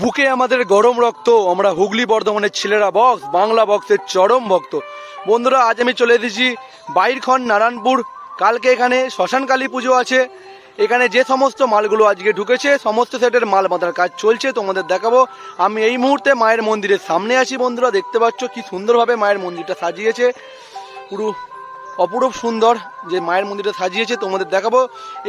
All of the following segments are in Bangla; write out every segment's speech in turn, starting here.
বুকে আমাদের গরম রক্ত, আমরা হুগলি বর্ধমানের ছেলেরা বক্স, বাংলা বক্সের চরম ভক্ত। বন্ধুরা, আজ আমি চলে এসেছি বাইরখন নারায়ণপুর। কালকে এখানে শ্মশান কালী পুজো আছে। এখানে যে সমস্ত মালগুলো আজকে ঢুকেছে, সমস্ত সেটের মাল বাঁধার কাজ চলছে, তোমাদের দেখাবো। আমি এই মুহূর্তে মায়ের মন্দিরের সামনে আছি, বন্ধুরা, দেখতে পাচ্ছ কি সুন্দরভাবে মায়ের মন্দিরটা সাজিয়েছে। পুরো অপরূপ সুন্দর যে মায়ের মন্দিরটা সাজিয়েছে, তোমাদের দেখাবো।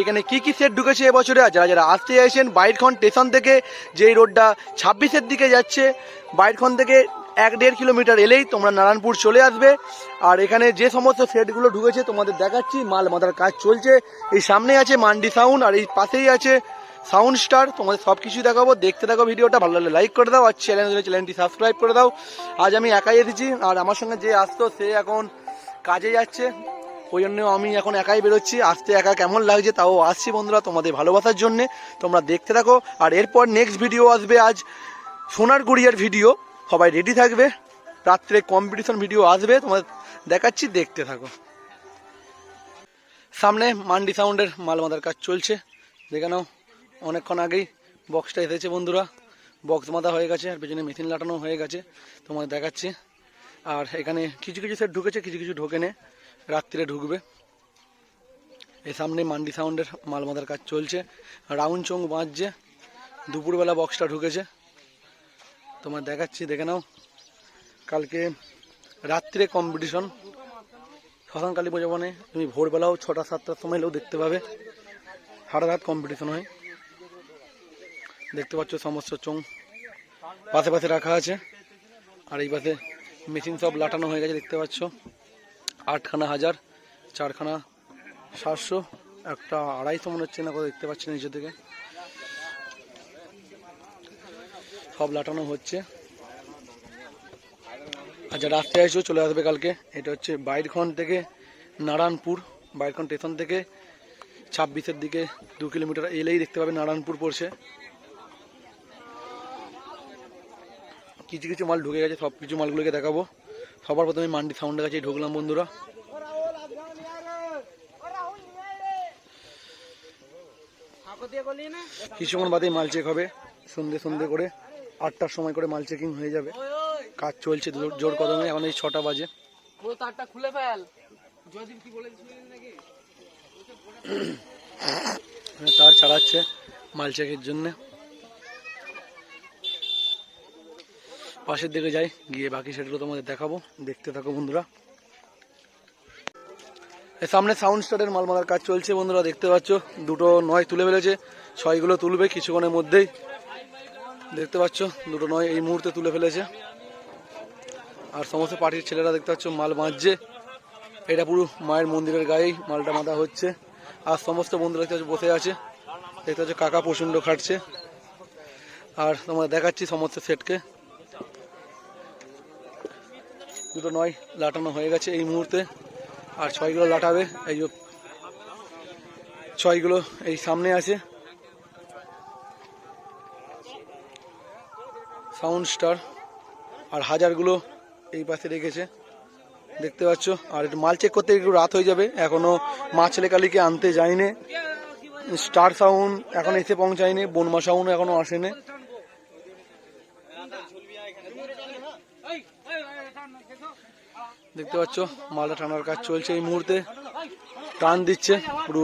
এখানে কি কি সেট ঢুকেছে এবছরে? আর যারা যারা আসতে চাইছেন বাইরখন স্টেশন থেকে যেই রোডটা ছাব্বিশের দিকে যাচ্ছে বাইরখন থেকে এক দেড় কিলোমিটার এলেই তোমরা নারায়ণপুর চলে আসবে। আর এখানে যে সমস্ত সেটগুলো ঢুকেছে, তোমাদের দেখাচ্ছি, মাল মাথার কাজ চলছে। এই সামনে আছে মান্ডি সাউন্ড আর এই পাশেই আছে সাউন্ড স্টার তোমাদের সব কিছু দেখাবো, দেখতে থাকো ভিডিওটা, ভালো লাগলে লাইক করে দাও, আর চ্যানেল চ্যানেলটি সাবস্ক্রাইব করে দাও। আজ আমি একাই এসেছি, আর আমার সঙ্গে যে আসতো, সে এখন কাজে যাচ্ছে। ওই জন্য আমি এখন একাই বেরোচ্ছি। আসতে একা কেমন লাগছে তাও আসছি বন্ধুরা তোমাদের ভালোবাসার জন্যে। তোমরা দেখতে থাকো। আর এরপর নেক্সট ভিডিও আসবে আজ সোনার গড়িয়ার ভিডিও সবাই রেডি থাকবে? রাত্রে কম্পিটিশন ভিডিও আসবে। তোমাদের দেখাচ্ছি, দেখতে থাকো। সামনে মান্ডি সাউন্ডের মাল মাদার কাজ চলছে। দেখে নাও, অনেকক্ষণ আগেই বক্সটা এসেছে বন্ধুরা। বক্স মাথা হয়ে গেছে আর পেছনে মেশিন লাটানো হয়ে গেছে। তোমাদের দেখাচ্ছি। আর এখানে কিছু কিছু সেট ঢুকেছে, কিছু কিছু ঢোকে নে রাত্রিরে ঢুকবে। এই সামনে মান্ডি সাউন্ডের মাল কাজ চলছে। রাউন্ড চোং বাঁচছে দুপুরবেলা বক্সটা ঢুকেছে। তোমার দেখাচ্ছি, দেখে নাও। কালকে রাত্রে কম্পিটিশন শ্মশান কালী পুজো মানে তুমি ভোরবেলাও ছটা, সাতটার সময় এলেও দেখতে পাবে। সারা রাত কম্পিটিশন হয়। দেখতে পাচ্ছ সমস্ত চোং। পাশে পাশে রাখা আছে। আর এই পাশে মেশিন সব লাটানো হয়ে গেছে, দেখতে পাচ্ছ। আটখানা হাজার, চারখানা সাতশো, একটা আড়াইশো মনে হচ্ছে না দেখতে পাচ্ছি না নিচে থেকে। সব লাটানো হচ্ছে। আর যারা আসতে চলে আসবে কালকে। এটা হচ্ছে বাইরখন থেকে নারায়ণপুর বাইরখন স্টেশন থেকে ছাব্বিশের দিকে দু কিলোমিটার এলেই দেখতে পাবে নারায়ণপুর পড়ছে। কিছু কিছু মাল ঢুকে গেছে সব কিছু মালগুলোকে দেখাবো। সবার প্রথমে মান্ডি সাউন্ডের কাছে ঢুকলাম বন্ধুরা। কিছুক্ষণ বাদে মাল চেক হবে। সন্ধে সন্ধে করে আটটার সময় করে মাল চেকিং হয়ে যাবে। কাজ চলছে, জোর- কদমে, এখন এই ছটা বাজে। তার ছাড়াচ্ছে মাল চেকের জন্য। পাশের দিকে যাই, গিয়ে বাকি সেগুলো তোমাদের দেখাবো। দেখতে থাকো বন্ধুরা। সামনে সাউন্ড স্টারের মাল মারার কাজ চলছে বন্ধুরা, দেখতে পাচ্ছ। দুটো নয় তুলে ফেলেছে, ছয়গুলো তুলবে কিছুক্ষণের মধ্যেই। দেখতে পাচ্ছ, দুটো নয় এই মুহূর্তে তুলে ফেলেছে। আর সমস্ত পার্টির ছেলেরা দেখতে পাচ্ছ, মাল বাঁধছে। এটা পুরো মায়ের মন্দিরের গায়েই মালটা বাঁধা হচ্ছে। আর সমস্ত বন্ধুরা দেখতে বসে আছে। দেখতে পাচ্ছ, কাকা প্রচণ্ড খাটছে। আর তোমাদের দেখাচ্ছি সমস্ত সেটকে। দুটো নয় লাটানো হয়ে গেছে এই মুহূর্তে। আর ছয়গুলো লাটাবে, এই ছয়গুলো এই সামনে আছে। সাউন্ড স্টার আর হাজারগুলো এই পাশে রেখেছে। দেখতে পাচ্ছ? আর মাল চেক করতে একটু রাত হয়ে যাবে। এখনও মা ছেলেকালীকে আনতে যায়নি। স্টার সাউন্ড এখন এসে পৌঁছায়নি। বনমা সাউন্ড এখনও আসেনি। দেখতে পাচ্ছ মালটা টানার কাজ চলছে এই মুহূর্তে। টান দিচ্ছে পুরো।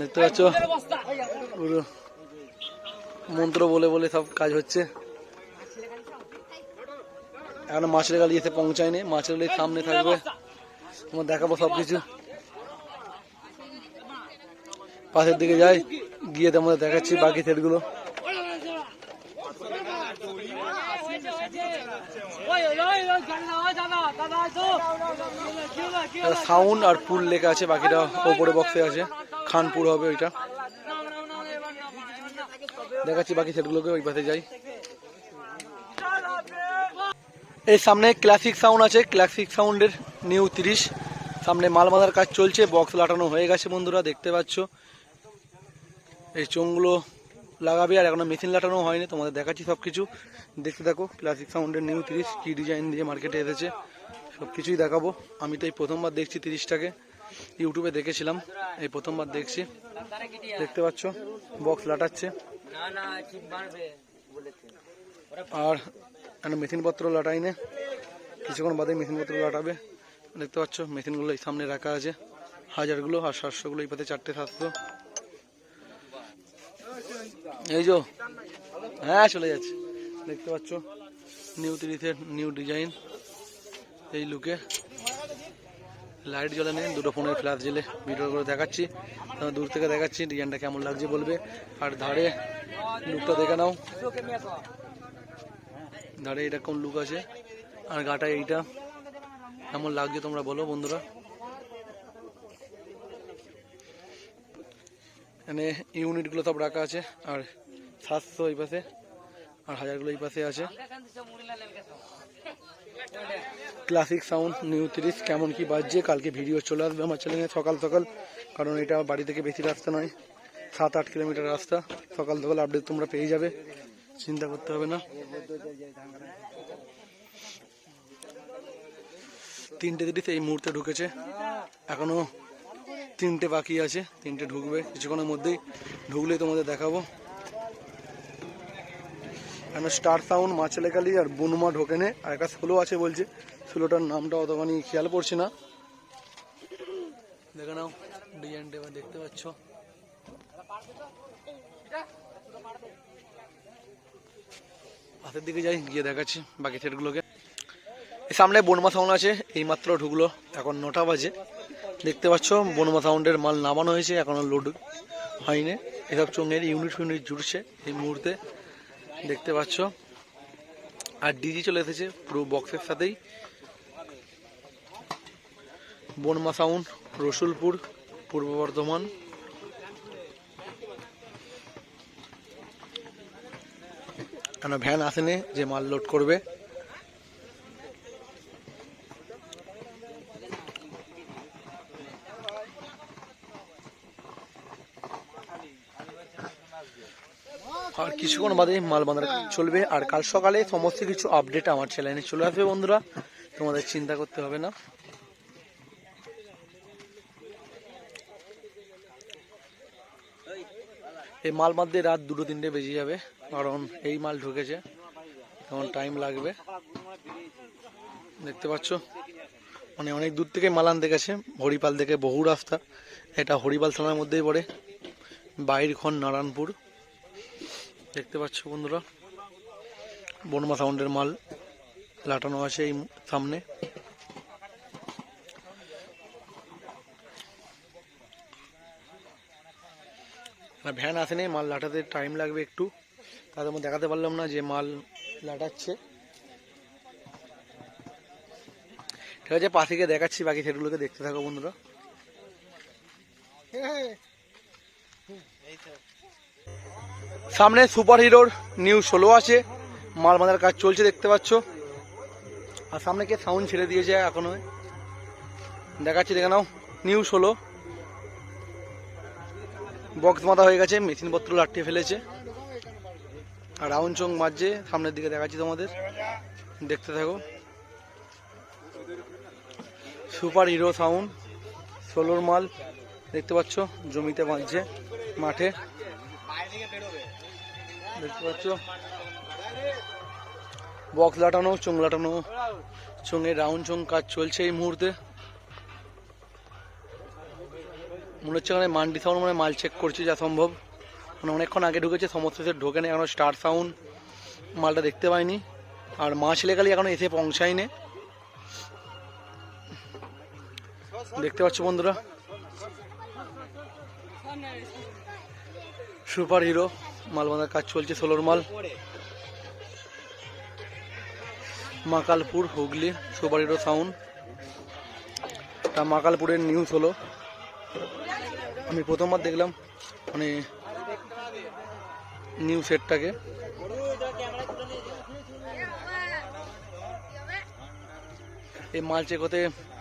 দেখতে পাচ্ছ, পুরো মন্ত্র বলে বলে সব কাজ হচ্ছে। এখন মাছের গালি এসে পৌঁছায়নি, মাছের গালি সামনে থাকবে। তোমার দেখাবো সব কিছু পাশের দিকে যাই, গিয়ে তোমাদের দেখাচ্ছি বাকি সেটগুলো ওই ওই ওই ওই দাদা ওই দাদা দাদা তো কি হলো কি হলো সাউন্ড আর পুল লেখা আছে, বাকিটা ওপরে বক্সে আছে। খানপুর হবে ওইটা। দেখাচ্ছি বাকি সেটগুলোকে ওই পাশে যাই। এই সামনে ক্লাসিক সাউন্ড আছে ক্লাসিক সাউন্ডের নিউ তিরিশ। সামনে মাল বাঁধার কাজ চলছে বক্স লাটানো হয়ে গেছে বন্ধুরা, দেখতে পাচ্ছ। এই চোঙগুলো লাগাবে, আর এখনও মেশিন লাটানো হয়নি, তোমাদের দেখাচ্ছি সব কিছু দেখতে থাকো ক্লাসিক সাউন্ডের নিউ তিরিশ, কি ডিজাইন দিয়ে মার্কেটে এসেছে। সব কিছুই দেখাবো। আমি তো এই প্রথমবার দেখছি তিরিশটাকে। ইউটিউবে দেখেছিলাম, এই প্রথমবার দেখছি। দেখতে পাচ্ছ, বক্স লাটাচ্ছে। আর এখানে মেশিনপত্র লাটাই নে। কিছুক্ষণ বাদে মেশিনপত্র লাটাবে। দেখতে পাচ্ছ মেশিনগুলো এই সামনে রাখা আছে। হাজারগুলো আর সাতশোগুলো এই পাতে চারটে সাতশো এই যো হ্যাঁ চলে যাচ্ছে। দেখতে পাচ্ছ, নিউ তিরিশের নিউ ডিজাইন। এই লুকে লাইট জ্বলে নেই, দুটো ফোনের ফ্ল্যাশ জেলে ভিডিও করে দেখাচ্ছি দূর থেকে দেখাচ্ছি, ডিজাইনটা কেমন লাগছে বলবে। আর ধারে লুকটা দেখে নাও। ধারে এরকম লুক আছে, আর গাটা এইটা। কেমন লাগছে তোমরা বলো বন্ধুরা। এখানে ইউনিটগুলো সব রাখা আছে, আর সাতশো এই পাশে, আর হাজারগুলো এই পাশে আছে। ক্লাসিক সাউন্ড নিউ তিরিশ কেমন কি বাজছে, কালকে ভিডিও চলে আসবে আমার চ্যানেলে সকাল সকাল, কারণ এটা বাড়ি থেকে বেশি রাস্তা নয়, সাত আট কিলোমিটার রাস্তা, সকাল সকাল আপডেট তোমরা পেয়ে যাবে, চিন্তা করতে হবে না। তিনটে তিরিশ এই মুহূর্তে ঢুকেছে, এখনও তিনটে বাকি আছে, তিনটে ঢুকবে, কিছুক্ষণের মধ্যেই ঢুকলেই তোমাদের দেখাবো। এখানে স্টার সাউন্ড মাছেলেকালি আর বনুমা ঢোকেনে আর একটা স্লো আছে বলছে। স্লোটার নামটা অতখানি খেয়াল পড়ছে না। দেখে নাও, ডিজাইনটা এবার দেখতে পাচ্ছ। হাতের দিকে যাই, গিয়ে দেখাচ্ছি বাকি সেটগুলোকে। সামনে বনমা সাউন্ড আছে, এইমাত্র ঢুকলো, এখন নটা বাজে। দেখতে পাচ্ছ, বনমা সাউন্ডের মাল নামানো হয়েছে, এখনও লোড হয়নি। এসব চোঙের ইউনিট ফিউনিট জুড়ছে এই মুহূর্তে। দেখতে পাচ্ছ। আর ডিজি চলে এসেছে পুরো বক্সের সাথেই। বনমা সাউন্ড রসুলপুর, পূর্ব বর্ধমান। কেন ভ্যান আসেনি যে মাল লোড করবে? আর কিছুক্ষণ বাদে কাজ চলবে। আর কাল সকালে সমস্ত কিছু আপডেট আমার চ্যানেলে চলে আসবে বন্ধুরা। তোমাদের চিন্তা করতে হবে না। এই মাল বাঁধতে রাত দুটো তিনটে বেজে যাবে, কারণ এই মাল ঢুকেছে। তখন টাইম লাগবে। দেখতে পাচ্ছ? মানে অনেক দূর থেকে মাল আনতে গেছে। হরিপাল থেকে বহু রাস্তা। এটা হরিপাল থানার মধ্যেই পড়ে। বাইরখন নারায়ণপুর। দেখতে পাচ্ছ বন্ধুরা? বনমা সাউন্ডের মাল লাটানো আছে এই সামনে। ভ্যান আসেনি মাল লাটাতে টাইম লাগবে একটু। তাদের মধ্যে দেখাতে পারলাম না যে মাল লাটাচ্ছে। ঠিক আছে পাশে গিয়ে দেখাচ্ছি বাকি সেগুলোকে দেখতে থাকো বন্ধুরা। সামনে সুপার হিরোর নিউ ষোলো আছে। মাল বাঁধার কাজ চলছে, দেখতে পাচ্ছ। আর সামনে কে? সাউন্ড ছেড়ে দিয়েছে এখনও। দেখাচ্ছি, দেখে নাও। নিউ ষোলো। বক্স বাঁধা হয়ে গেছে, মেশিনপত্র লাটিয়ে ফেলেছে। আর রাউন্ড চং বাজছে, সামনের দিকে দেখাচ্ছি তোমাদের। দেখতে থাকো। সুপার হিরো সাউন্ড, ষোলোর মাল। দেখতে পাচ্ছ, জমিতে বাঁধছে মাঠে। দেখতে পাচ্ছ? বক্স লাটানো, চোং লাটানো, চোঙে রাউন্ড চোং কাজ চলছে এই মুহূর্তে। মনে হচ্ছে এখানে মান্ডি সাউন্ড মানে মাল চেক করছে যা সম্ভব। মানে অনেকক্ষণ আগে ঢুকেছে, সমস্ত সেট ঢোকে নেই, এখনও স্টার সাউন্ড মালটা দেখতে পাইনি। আর মা ছেলেকালি এখনও এসে পৌঁছায়নি। দেখতে পাচ্ছ বন্ধুরা? Super hero. মাল বাঁধার কাজ চলছে ষোলোর মাল। Makalpur, Hooghly super hero sound তা মাকালপুরের নিউজ হলো। আমি প্রথমবার দেখলাম মানে নিউ সেটটাকে। এই মাল চেক হতে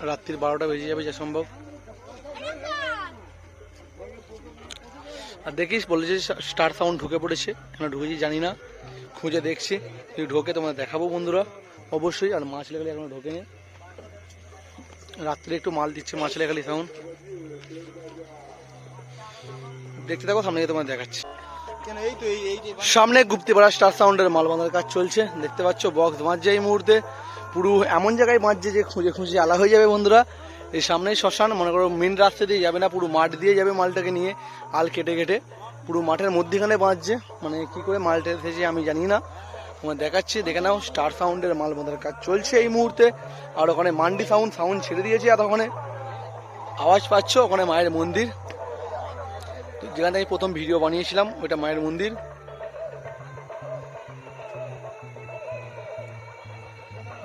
রাত্রির বারোটা বেজে যাবে যা সম্ভব। আর দেখিস বলেছে স্টার সাউন্ড ঢুকে পড়েছে। কেন ঢুকেছি জানি না। খুঁজে দেখছি। যদি ঢোকে তোমাদের দেখাবো বন্ধুরা। অবশ্যই। আর মাছ লেগে এখনও ঢোকেনি। রাত্রে একটু মাল দিচ্ছে মাছ খালি সাউন্ড দেখতে থাকো সামনে তোমার দেখাচ্ছি। সামনে গুপ্তিপাড়া স্টার সাউন্ডের মাল বাঁধার কাজ চলছে। দেখতে পাচ্ছ বক্স মারছে এই মুহূর্তে। পুরো এমন জায়গায় মারছে যে খুঁজে খুঁজে আলা হয়ে যাবে বন্ধুরা। এই সামনেই শ্মশান, মনে করো মেন রাস্তা দিয়ে যাবে না, পুরো মাঠ দিয়ে যাবে মালটাকে নিয়ে। আল কেটে কেটে পুরো মাঠের মধ্যেখানে বাঁধছে। মানে কি করে মালটা এসেছে আমি জানি না। তোমার দেখাচ্ছি, দেখে নাও স্টার সাউন্ডের মাল বাঁধার কাজ চলছে এই মুহূর্তে। আর ওখানে মান্ডি সাউন্ড সাউন্ড ছেড়ে দিয়েছে আর ওখানে আওয়াজ পাচ্ছ ওখানে মায়ের মন্দির। তো যেখান থেকে প্রথম ভিডিও বানিয়েছিলাম, ওইটা মায়ের মন্দির।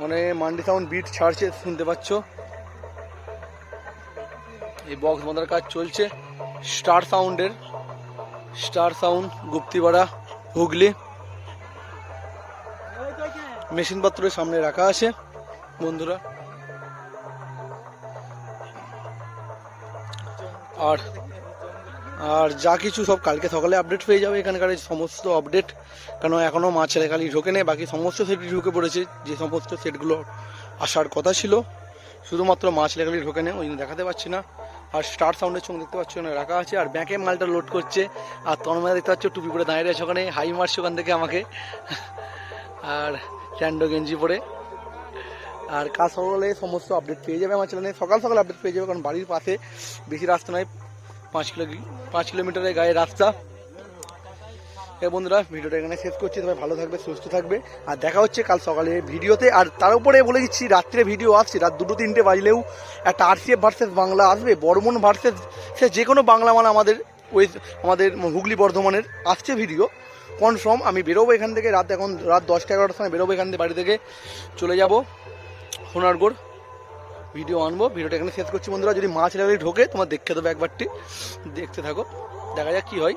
মানে মান্ডি সাউন্ড বিট ছাড়ছে, শুনতে পাচ্ছ? এই বক্স বাঁধার কাজ চলছে। স্টার সাউন্ডের স্টার সাউন্ড গুপ্তিপাড়া, হুগলি। মেশিনপত্রের সামনে রাখা আছে, বন্ধুরা। আর আর যা কিছু সব কালকে সকালে আপডেট পেয়ে যাবে এখানকার সমস্ত আপডেট কেন এখনও মাছ খালি ঢোকে নেই, বাকি সমস্ত সেটই ঢুকে পড়েছে। যে সমস্ত সেটগুলো আসার কথা ছিল, শুধুমাত্র মাছ লেখালি ঢোকে নেই, ওই জন্য দেখাতে পাচ্ছি না। আর স্টার সাউন্ডের সঙ্গে দেখতে পাচ্ছ ওখানে রাখা আছে আর ব্যাংকে মালটা লোড করছে। আর তন্ময় দেখতে পাচ্ছ, টুপি পরে দাঁড়িয়ে আছে ওখানে, হাই মারছে ওখান থেকে আমাকে। আর স্যান্ডো গেঞ্জি পরে। আর কাজ সকালে সমস্ত আপডেট পেয়ে যাবে আমার চ্যানেলে সকাল সকাল আপডেট পেয়ে যাবে, কারণ বাড়ির পাশে বেশি রাস্তা নয়, পাঁচ কিলো পাঁচ কিলোমিটারের গায়ে রাস্তা। এ বন্ধুরা, ভিডিওটা এখানে শেষ করছি। তবে ভালো থাকবে, সুস্থ থাকবে। আর দেখা হচ্ছে কাল সকালে ভিডিওতে। আর তার উপরে বলে দিচ্ছি, রাত্রে ভিডিও আসছে। রাত দুটো তিনটে বাজলেও একটা আরসিএফ ভার্সেস বাংলা আসবে। বর্মন ভার্সেস সে যে কোনো বাংলা মানে আমাদের ওই আমাদের হুগলি বর্ধমানের আসছে ভিডিও। কনফার্ম আমি বেরোবো এখান থেকে। রাত এখন রাত দশটা এগারোটার সময় বেরোবো এখান থেকে, বাড়ি থেকে। চলে যাব সোনারগড়। ভিডিও আনব। ভিডিওটা এখানে শেষ করছি বন্ধুরা। যদি মাছ লাগলে ঢোকে, তোমার দেখতে দেবে একবারটি। দেখতে থাকো। দেখা যাক কী হয়।